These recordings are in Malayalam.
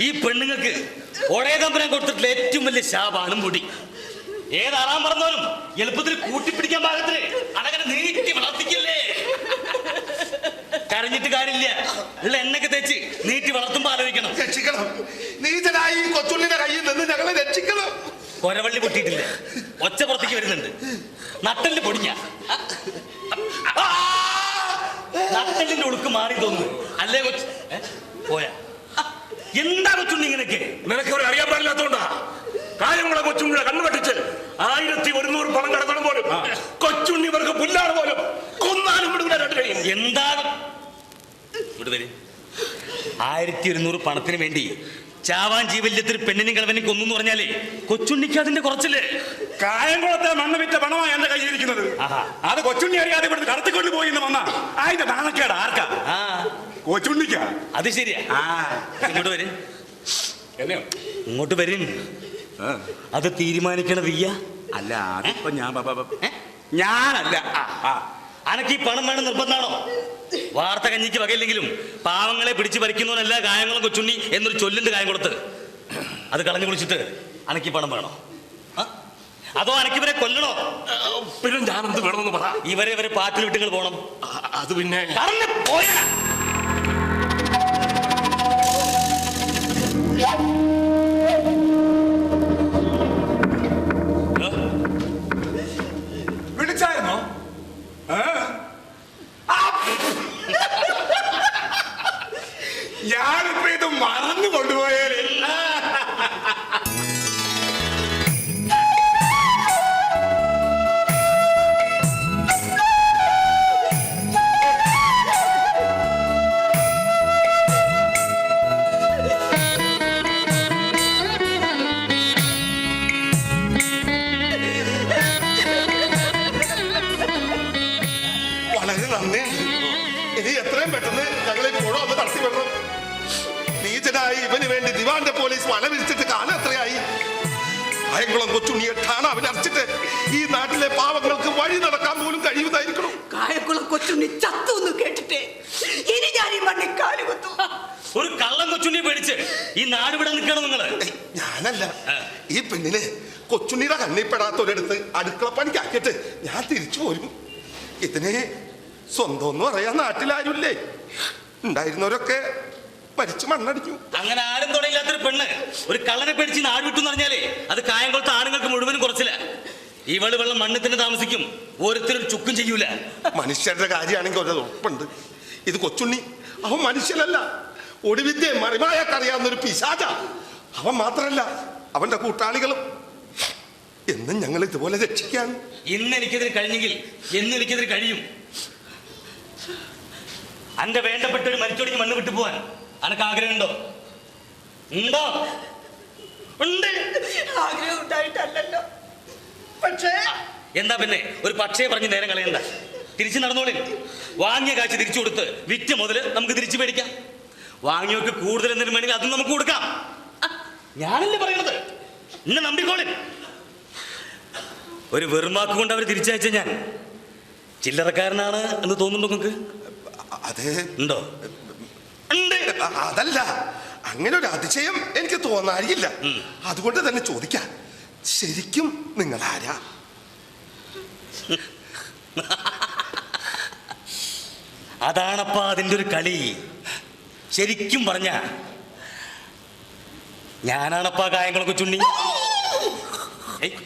ഈ പെണ്ണുങ്ങൾക്ക് ഒടേ തമ്പുരാൻ കൊടുത്തിട്ടുള്ള ഏറ്റവും വലിയ ശാപാണ് മുടി. ഏതാറാൻ പറഞ്ഞാലും എളുപ്പത്തിൽ കൂട്ടിപ്പിടിക്കാൻ പാകത്തിന് അടങ്ങനെ നീട്ടി വളർത്തിക്കല്ലേ? കരഞ്ഞിട്ട് കാര്യമില്ല. ഉള്ള എണ്ണൊക്കെ തെച്ച് നീട്ടി വളർത്തുമ്പോ ആലോചിക്കണം. രക്ഷിക്കണം. നീതനായി കൊച്ചുള്ളിന്റെ കയ്യിൽ നിന്ന് ഞങ്ങളെ രക്ഷിക്കണം. കൊരവള്ളി പൊട്ടിയിട്ടില്ല. ഒച്ച പുറത്തേക്ക് വരുന്നുണ്ട്. നട്ടൽ പൊടിഞ്ഞ. നട്ടലിന്റെ ഒടുക്ക് മാറി തോന്നുന്നു. അല്ലേ കൊച്ചു? പോയാ. എന്താ കൊച്ചുണ്ണി ഇങ്ങനെയൊക്കെ? നിനക്ക് ഒരു അറിയാൻ പാടില്ലാത്തോണ്ടാ. കാര്യങ്ങളെ കൊച്ചുണ്ണിയുടെ കണ്ണു വെട്ടിച്ച് ആയിരത്തി ഒരുന്നൂറ് പണം കടത്തണം പോലും. കൊച്ചുണ്ണി ഇവർക്ക് പുല്ലാണ് പോലും. കൊന്നാലും രണ്ട് കഴിയും എന്താണ്? ഇവിടെ വരും ആയിരത്തി ഒരുന്നൂറ് പണത്തിന് വേണ്ടി ചാവാൻ ജീവല്യത്തിൽ പെണ്ണിനും കളവനും കൊന്നു എന്ന് പറഞ്ഞാലേ കൊച്ചുണ്ണിക്ക് അതിന്റെ കുറച്ചില്ലേ? കായംകുളത്തെ മണ്ണ് വിറ്റ പണമാണ് എന്റെ കയ്യിലിരിക്കുന്നത് ഇരിക്കുന്നത്. അത് കൊച്ചുണ്ണി അറിയാതെ ഇവിടുന്ന് കടത്തിക്കൊണ്ട് പോയി എന്ന് വന്ന. അതിന്റെ നാണക്കേട് ആർക്കാ? കൊച്ചുണ്ണിക്ക. അത് ശരിയാ. ആ. ഇങ്ങോട്ട് വരും. എന്നെയോ? ഇങ്ങോട്ട് വരും. അത് തീരുമാനിക്കണ വീയ അല്ല അതിപ്പോ ഞാൻ ഞാനല്ല. ആ. അനക്ക് ഈ പണം വേണം നിർബന്ധമാണോ? വാർത്ത കഞ്ഞിക്ക് വകയില്ലെങ്കിലും പാവങ്ങളെ പിടിച്ചു ഭരിക്കുന്നവനല്ല ഗായങ്ങളും കൊച്ചുണ്ണി എന്നൊരു ചൊല്ലുണ്ട് കായം കൊടുത്ത് അത് കളഞ്ഞു കുളിച്ചിട്ട് അനക്ക് ഈ പണം വേണോ? അതോ അനക്ക് ഇവരെ കൊല്ലണോ? പിന്നെ ഞാനെന്ത് വേണമെന്ന് പറ. ഇവരെ ഇവരെ പാറ്റിൽ വിട്ടുകൾ പോണം. അത് പിന്നെ പോയാ മറന്നു നീചനായി ഇവന് വേണ്ടി ദിവാന്റെ പോലീസ് വല വിരിച്ചിട്ട് കാലം എത്രയായി? കായംകുളം കൊച്ചുണ്ണിയെ ഠാണ അവനർച്ചിട്ട് ഈ നാട്ടിലെ പാവങ്ങൾക്ക് വഴി നടക്കാൻ പോലും കഴിയുന്നതായിരിക്കണം. കായംകുളം കൊച്ചുണ്ണി ചത്തു എന്ന് കേട്ടിട്ടേ. ഇനി ഞാൻ ഈ മണ്ണിൽ കാലുകുത്തു ഒരു കള്ളം കൊച്ചുണ്ണി പേടിച്ച് ഈ നാട് ഇവിടെ നിൽക്കണം നിങ്ങൾ. ഞാനല്ല. ഈ പെണ്ണിനെ കൊച്ചുണ്ണിയുടെ കണ്ണിപ്പെടാത്തൊരിടത്ത് അടുക്കള പണിക്കാക്കിയിട്ട് ഞാൻ തിരിച്ചു പോരും. ഇതിന് സ്വന്തം എന്ന് പറയാൻ നാട്ടിലാരുമില്ലേ? ഉണ്ടായിരുന്നവരൊക്കെ മരിച്ചു മണ്ണടിഞ്ഞു. അങ്ങനെ ആരും തുടങ്ങില്ലാത്തൊരു പെണ്ണ് ഒരു കള്ളനെ പേടിച്ച് നാട് വിട്ടു എന്ന് പറഞ്ഞാലേ അത് കായംകുളത്തെ ആണുങ്ങൾക്ക് മുഴുവനും കുറച്ചില്ല. ഇവൾ വെള്ളം മണ്ണിൽ തന്നെ താമസിക്കും. ഓരോരുത്തരും ചുക്കും ചെയ്യൂല. മനുഷ്യരുടെ കാര്യമാണെങ്കിൽ ഒരു ഉറപ്പുണ്ട്. ഇത് കൊച്ചുണ്ണി അവൻ മനുഷ്യനല്ല. ഒടുവിദ്യ മറിമായൊക്കെ അറിയാവുന്ന ഒരു പിശാച. അവൻ മാത്രല്ല അവന്റെ കൂട്ടാളികളും. എന്നും ഞങ്ങൾ ഇതുപോലെ രക്ഷിക്കാൻ. ഇന്ന് എനിക്കെതിരെ കഴിഞ്ഞെങ്കിൽ എന്ന് എനിക്കെതിരെ കഴിയും. അന്റെ വേണ്ടപ്പെട്ട ഒരു മരിച്ചൊടിക്ക് മണ്ണ് വിട്ടു പോവാൻ. അനക്ക് ആഗ്രഹമുണ്ടോ? ഉണ്ടോ? ഉണ്ട്. ആഗ്രഹം ഉണ്ടായിട്ടല്ലല്ലോ. പക്ഷേ എന്താ പിന്നെ? ഒരു പക്ഷേ പറഞ്ഞ് നേരം കളയണ്ട. തിരിച്ചു നടന്നോളി. വാങ്ങിയ കാശ് തിരിച്ചു കൊടുത്ത് വിറ്റ് മുതൽ നമുക്ക് തിരിച്ചു മേടിക്കാം. വാങ്ങിയൊക്കെ കൂടുതൽ എന്തെങ്കിലും വേണമെങ്കിൽ അതും നമുക്ക് കൊടുക്കാം. ഞാനല്ലേ പറയണത്? ഇന്ന് നമ്പിക്കോളി. ഒരു വെറുമാക്ക് കൊണ്ട് അവർ തിരിച്ചയച്ച ഞാൻ. ചില്ലറക്കാരനാണ് എന്ന് തോന്നുന്നുണ്ടോ നിങ്ങൾക്ക്? അതെ. ഉണ്ടോ? അതല്ല. അങ്ങനെ ഒരു അതിശയം എനിക്ക് തോന്നാറിയില്ല. അതുകൊണ്ട് തന്നെ ചോദിക്കാം. ശരിക്കും നിങ്ങൾ ആരാ? അതാണപ്പാ അതിന്റെ ഒരു കളി. ശരിക്കും പറഞ്ഞ. ഞാനാണപ്പാ കായങ്ങളൊക്കെ ചുണ്ണി. ഏയ്.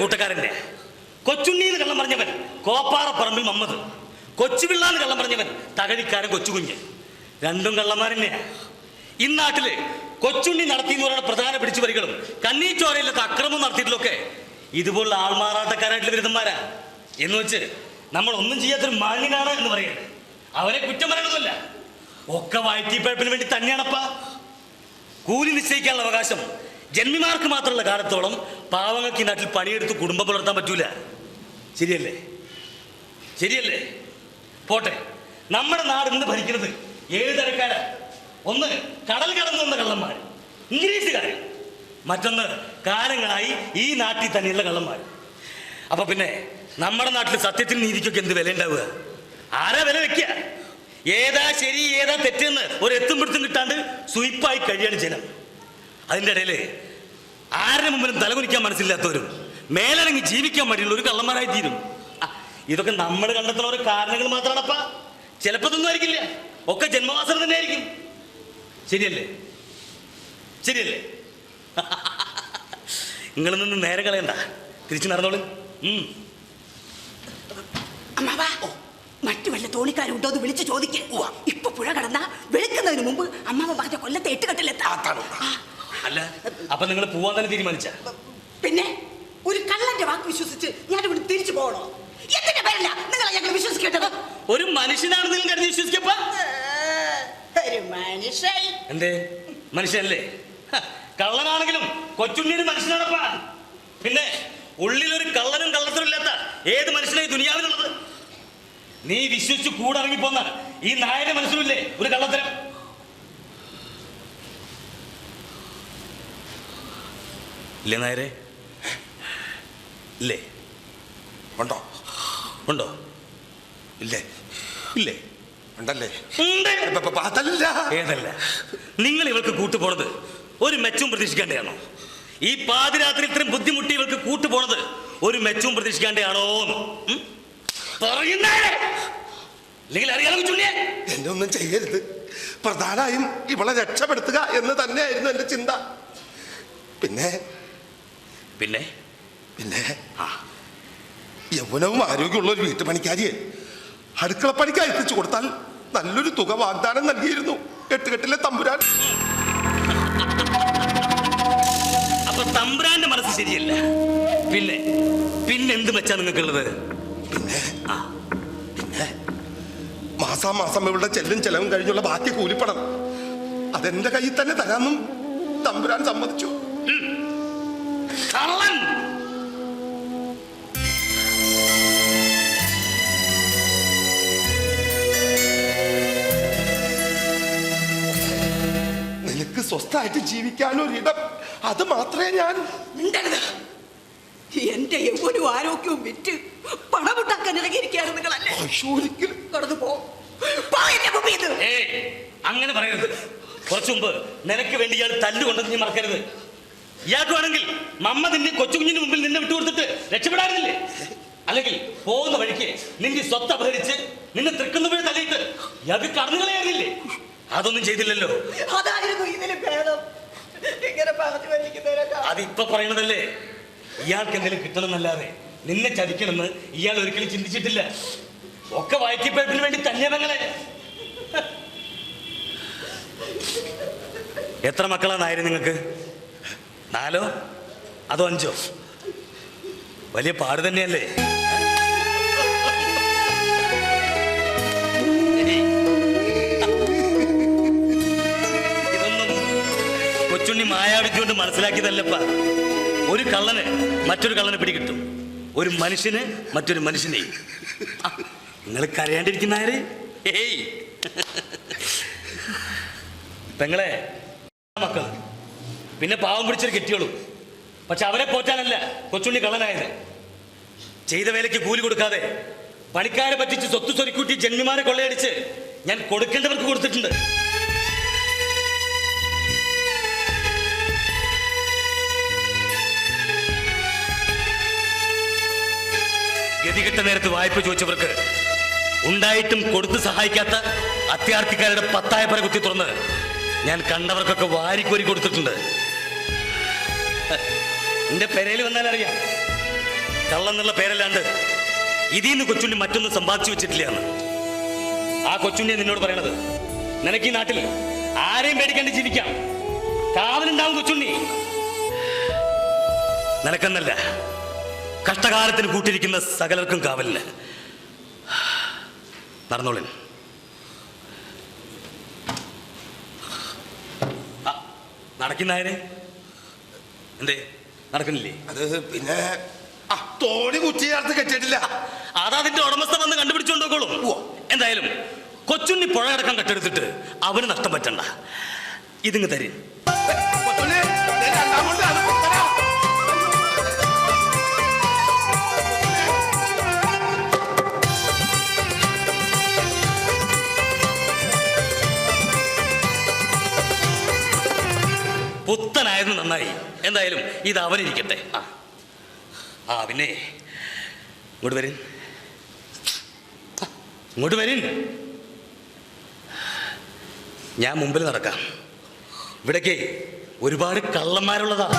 കൂട്ടക്കാരന്റെ കൊച്ചുണ്ണിന്ന് കള്ളം പറഞ്ഞവൻ കോപ്പാറപ്പറമ്പിൽ മമ്മത് കൊച്ചുപിള്ളാന്ന് കള്ളം പറഞ്ഞവൻ തകഴിക്കാരൻ കൊച്ചുകുഞ്ഞ്. രണ്ടും കള്ളന്മാരെന്നെ ഇന്നാട്ടിൽ കൊച്ചുണ്ണി നടത്തി എന്ന് പറയുന്ന പ്രധാന പിടിച്ചു വരികളും കന്നീച്ചോരയില്ലാത്ത അക്രമം നടത്തിയിട്ടില്ലൊക്കെ ഇതുപോലുള്ള ആൾമാറാട്ടക്കാരായിട്ടുള്ള വിരുദ്ധന്മാരാ എന്ന് വെച്ച് നമ്മൾ ഒന്നും ചെയ്യാത്തൊരു മാന്യനാണ് എന്ന് പറയുന്നത് അവരെ കുറ്റം പറയണമെന്നല്ല ഒക്കെ വയറ്റിപ്പഴപ്പിന് വേണ്ടി തന്നെയാണപ്പാ. കൂലി നിശ്ചയിക്കാനുള്ള അവകാശം ജന്മിമാർക്ക് മാത്രമുള്ള കാലത്തോളം പാവങ്ങൾക്ക് ഈ നാട്ടിൽ പണിയെടുത്ത് കുടുംബം പുലർത്താൻ പറ്റൂല. ശരിയല്ലേ? ശരിയല്ലേ? പോട്ടെ. നമ്മുടെ നാട് ഇന്ന് ഭരിക്കുന്നത് ഏഴ് തരക്കാര. ഒന്ന് കടൽ കടന്നു വന്ന കള്ളന്മാർ ഇംഗ്ലീഷുകാർ മറ്റൊന്ന് കാലങ്ങളായി ഈ നാട്ടിൽ തന്നെയുള്ള കള്ളന്മാർ അപ്പൊ പിന്നെ നമ്മുടെ നാട്ടിൽ സത്യത്തിന് നീതിക്കൊക്കെ എന്ത് വില ഉണ്ടാവുക ആരാ വില വെക്കുക? ഏതാ ശരി ഏതാ തെറ്റെന്ന് ഒരു എത്തും പിടുത്തും കിട്ടാണ്ട് സ്വീപ്പായി കഴിയാണ് ജനം. അതിന്റെ ഇടയിൽ ആരുടെ മുമ്പിലും തലകുനിക്കാൻ മനസ്സില്ലാത്തവരും മേലടങ്ങി ജീവിക്കാൻ വേണ്ടിയുള്ള ഒരു കള്ളന്മാരായി തീരും. ഇതൊക്കെ നമ്മൾ കണ്ടെത്തുന്ന ഓരോ കാരണങ്ങൾ മാത്രമാണപ്പാ ചിലപ്പോൾ ഇതൊന്നും ആയിരിക്കില്ല ഒക്കെ ജന്മവാസന തന്നെ ആയിരിക്കും ശരിയല്ലേ? ശരിയല്ലേ? നിങ്ങളിൽ നിന്ന് നേരെ കളയണ്ട. തിരിച്ചു നടന്നോളൂ. മറ്റു വല്ല തോണിക്കാരുണ്ടോ എന്ന് വിളിച്ചു ചോദിക്കുക ഇപ്പൊ പുഴ കടന്ന വെളുക്കുന്നതിന് മുമ്പ് അമ്മാവ പറഞ്ഞ കൊല്ലത്തെ എട്ടുകെട്ടിലെത്താ. അല്ല അപ്പൊ നിങ്ങൾ പോവാൻ തന്നെ തീരുമാനിച്ച? പിന്നെ ഒരു കള്ളന്റെ വാക്ക് വിശ്വസിച്ച് ഞാൻ ഇവിടെ തിരിച്ചു പോകണോ? എന്തിന്റെ പേരില്ല നിങ്ങളെ ഞങ്ങൾ വിശ്വസിക്കേണ്ടത്? ഒരു മനുഷ്യനാണെന്ന് നിങ്ങൾ കരുതി വിശ്വസിക്കപ്പ? ഒരു മനുഷ്യൻ. എന്തേ? മനുഷ്യനല്ലേ? ഹ, കള്ളനാണെങ്കിലും കൊച്ചുണ്ണിയുടെ മനുഷ്യനാണപ്പാ. പിന്നെ ഉള്ളിൽ ഒരു കള്ളനും കള്ളത്തരും ഇല്ലാത്ത ഏത് മനുഷ്യനായി ദുനിയാവിലുള്ളത്? നീ വിശ്വസിച്ച് കൂടെ പോന്ന ഈ നായന്റെ മനസ്സിലില്ലേ ഒരു കള്ളത്തരം? ഇല്ലേ നായരെ? ഇല്ലേ? ഉണ്ടോ? ഉണ്ടോ? ഇല്ലേ? ഇല്ലേ? ഉണ്ടല്ലേ? അതല്ല. ഏതല്ല? നിങ്ങൾ ഇവൾക്ക് കൂട്ടുപോണത് ഒരു മെച്ചവും പ്രതീക്ഷിക്കേണ്ടതാണോ ഈ പാതിരാത്രി ഇത്രയും ബുദ്ധിമുട്ടി ഇവൾക്ക് കൂട്ടുപോണത് ഒരു മെച്ചവും പ്രതീക്ഷിക്കേണ്ടതാണോ പറയുന്നേ അല്ലെങ്കിൽ അറിയാലോ ചുള്ളിയെ എന്നെ ഒന്നും ചെയ്യരുത്. പ്രധാനമായും ഇവളെ രക്ഷപ്പെടുത്തുക എന്ന് തന്നെയായിരുന്നു എന്റെ ചിന്ത. പിന്നെ പിന്നെ? പിന്നെ? യൗവനവും ആരോഗ്യമുള്ള ഒരു വീട്ടുപണിക്കാരിയെ അടുക്കളപ്പണിക്ക് അയപ്പിച്ചു കൊടുത്താൽ നല്ലൊരു തുക വാഗ്ദാനം നൽകിയിരുന്നു. എട്ടുകെട്ടിലെ തമ്പുരാൻ. അപ്പൊ തമ്പുരാന്റെ മനസ്സ് ശരിയല്ല. പിന്നെ? പിന്നെ എന്ത് വെച്ചാ നിങ്ങൾക്കുള്ളത്? പിന്നെ? ആ. പിന്നെ? മാസാമാസം ഇവളുടെ ചെല്ലും ചെലവും കഴിഞ്ഞുള്ള ബാക്കി കൂലിപ്പണം അതെന്റെ കയ്യിൽ തന്നെ തരാമെന്നും തമ്പുരാൻ സമ്മതിച്ചു. കള്ളൻ. നിനക്ക് സ്വസ്ഥമായിട്ട് ജീവിക്കാനൊരിടം അത് മാത്രമേ ഞാൻ എന്റെ യൗവനും ആരോഗ്യവും വിറ്റ് പണമുണ്ടാക്കാൻ ഇറങ്ങിയിരിക്കുകയാണ് നിങ്ങളല്ലേ? ഒരിക്കലും കടന്നു പോ. അങ്ങനെ പറയരുത്. കുറച്ചു മുമ്പ് നിനക്ക് വേണ്ടി ഇയാൾ തല്ലുകൊണ്ടെന്ന് നീ മറക്കരുത്. ഇയാൾക്ക് വേണമെങ്കിൽ മമ്മ നിന്നെ കൊച്ചുകുഞ്ഞിന് മുമ്പിൽ നിന്നെ വിട്ടുകൊടുത്തിട്ട് രക്ഷപ്പെടാറില്ലേ? അല്ലെങ്കിൽ പോകുന്ന വഴിക്ക് നിന്റെ സ്വത്ത് അപഹരിച്ച് നിന്നെ തൃക്കുന്ന തൃക്കുന്നവരെ തലയിട്ട് ഇയാൾക്ക് കടന്നുകളയാറില്ലേ അതൊന്നും ചെയ്തില്ലല്ലോ. അതായിരുന്നു ഇതിന് ഭേദം. അതിപ്പോ പറയണതല്ലേ? ഇയാൾക്ക് എന്തെങ്കിലും കിട്ടണമെന്നല്ലാതെ നിന്നെ ചതിക്കണമെന്ന് ഇയാൾ ഒരിക്കലും ചിന്തിച്ചിട്ടില്ല. ഒക്കെ വായിക്കപ്പഴപ്പിന് വേണ്ടി തന്നെയാണങ്ങളെ എത്ര മക്കളാണ് നായര് നിങ്ങൾക്ക് നാലോ? അതോ അഞ്ചോ? വലിയ പാട് തന്നെയല്ലേ? ഇതൊന്നും കൊച്ചുണ്ണി മായാവിദ്യ മനസ്സിലാക്കിയതല്ലപ്പ. ഒരു കള്ളന് മറ്റൊരു കള്ളനെ പിടികിട്ടും. ഒരു മനുഷ്യന് മറ്റൊരു മനുഷ്യനെ. നിങ്ങൾ കരയാണ്ടിരിക്കുന്ന ആര്? ഏയ്. പെങ്ങളെ മക്കൾ പിന്നെ പാവം പിടിച്ചൊരു കെട്ടിയോളൂ. പക്ഷെ അവരെ പോറ്റാനല്ല കൊച്ചുണ്ണി കള്ളനായത്. ചെയ്ത വേലയ്ക്ക് കൂലി കൊടുക്കാതെ പണിക്കാരെ പറ്റിച്ച് സ്വത്ത് സ്വരുക്കൂട്ടി ജന്മിമാരെ കൊള്ളയടിച്ച് ഞാൻ കൊടുക്കേണ്ടവർക്ക് കൊടുത്തിട്ടുണ്ട്. ഗതികെട്ട നേരത്ത് വായ്പ ചോദിച്ചവർക്ക് ഉണ്ടായിട്ടും കൊടുത്ത് സഹായിക്കാത്ത അത്യാർത്ഥിക്കാരുടെ പത്തായ പര കുത്തി തുറന്ന് ഞാൻ കണ്ടവർക്കൊക്കെ വാരിക്കോരി കൊടുത്തിട്ടുണ്ട്. എന്റെ പെരയിൽ വന്നാൽ അറിയാം. കള്ളെന്നുള്ള പേരല്ലാണ്ട് ഇതിൽ നിന്ന് കൊച്ചുണ്ണി മറ്റൊന്നും സമ്പാദിച്ചു വെച്ചിട്ടില്ല ആ കൊച്ചുണ്ണി നിന്നോട് പറയണത്. നിനക്ക് ഈ നാട്ടിൽ ആരെയും പേടിക്കേണ്ടി ജീവിക്കാം. കാവലുണ്ടാവും കൊച്ചുണ്ണി. നിനക്കെന്നല്ല കഷ്ടകാലത്തിന് കൂട്ടിരിക്കുന്ന സകലർക്കും കാവലിന്. നടന്നോളിൻ. നടക്കുന്നായനെ എന്തേ? നടക്കുന്നില്ലേ അത് പിന്നെ ആ തോണി കുറ്റി ചേർത്ത് കെട്ടിയിട്ടില്ല അതതിന്റെ ഉടമസ്ഥ വന്ന് കണ്ടുപിടിച്ചുകൊണ്ടോക്കോളൂ എന്തായാലും കൊച്ചുണ്ണി പുഴയടക്കം കെട്ടെടുത്തിട്ട് കട്ടെടുത്തിട്ട് അവന് നഷ്ടം പറ്റണ്ട. ഇതിങ്ങ് തരും. പുത്തനായത് നന്നായി. എന്തായാലും ഇത് അവനിരിക്കട്ടെ. ആ. ആ പിന്നെ ഇങ്ങോട്ട് വരും. ഇങ്ങോട്ട് വരും. ഞാൻ മുമ്പിൽ നടക്കാം. ഇവിടേക്ക് ഒരുപാട് കള്ളന്മാരുള്ളതാ.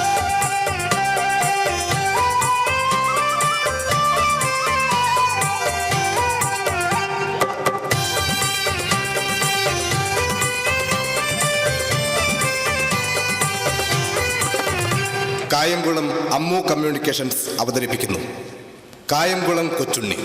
കായംകുളം അമ്മു കമ്മ്യൂണിക്കേഷൻസ് അവതരിപ്പിക്കുന്നു. കായംകുളം കൊച്ചുണ്ണി.